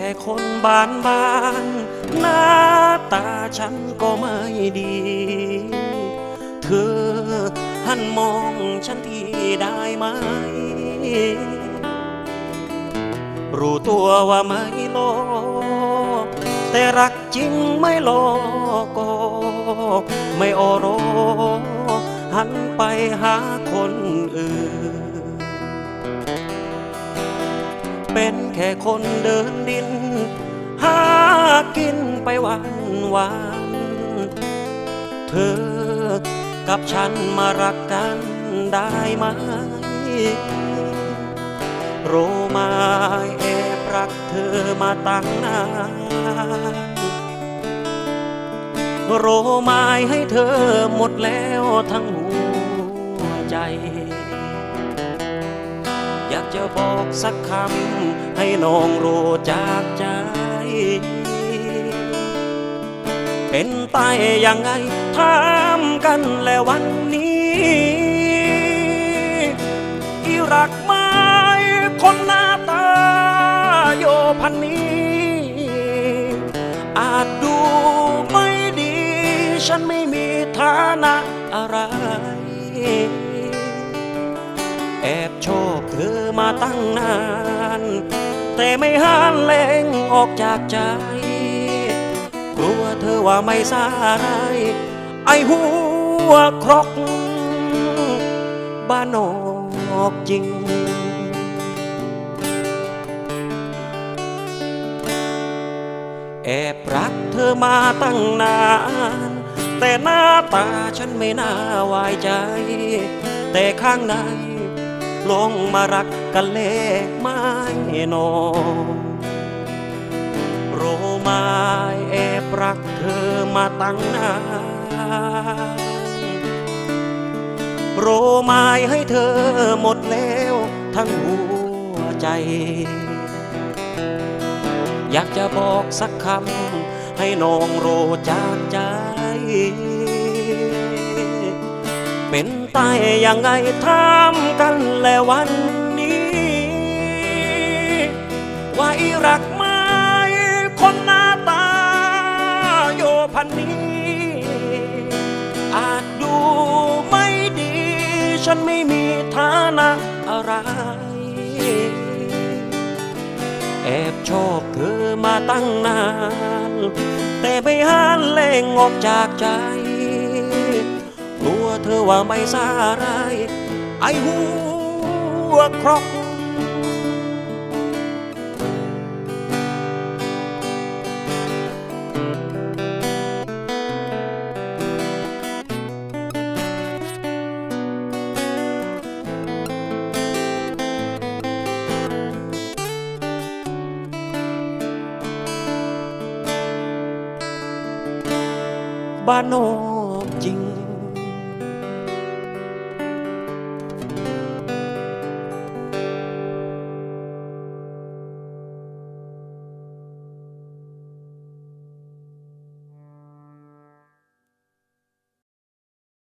ค่คนบ้านบ้านหน้าตาฉันก็ไม่ดี เธอหันมองฉันทีได้ไหม รู้ตัวว่าไม่โลกแต่รักจริงไม่โลกก็ไม่โอโร หันไปหาคนอื่น เป็น ค่คนเดินดิน หากินไปวันวัน เธอกับฉันมารักกันได้ไหม โรู้ไหมแอบรักเธอมาตั้งนานโรู้ไหมให้เธอหมดแล้วทั้งหัวใจ อยากจะบอกสักคำ ให้น้องรู้จากใจ เป็นตายยังไงถามกันแล้ววันนี้อีรักไม้คนหน้าตาโยพันนี้ อาจดูไม่ดี ฉันไม่มีฐานะอะไร แอบชอบเธอมาตั้งนาน แต่ไม่หันแรงออกจากใจ กลัวเธอว่าไม่สารไอหัวครอก บ้านนอกจริง แอบรักเธอมาตั้งนาน แต่หน้าตาฉันไม่น่าไวายใจ แต่ข้างใน ลงมารักกันเล่ไม่นองรู้ไหมาแอบรักเธอมาตั้งนานรู้ไหมให้เธอหมดแล้วทั้งหัวใจ อยากจะบอกสักคำให้น้องโรจากใจ เป็น ตายยังไงถามกันแล้ววันนี้ ว่าอีรักไหมคนหน้าตาโยพันนี้ อาจดูไม่ดี ฉันไม่มีฐานะอะไร แอบชอบเธอมาตั้งนาน แต่ไม่หันเล่งออกจากใจกลัว เธอว่าไม่สารไอหัวครอกบ้านนอกจริง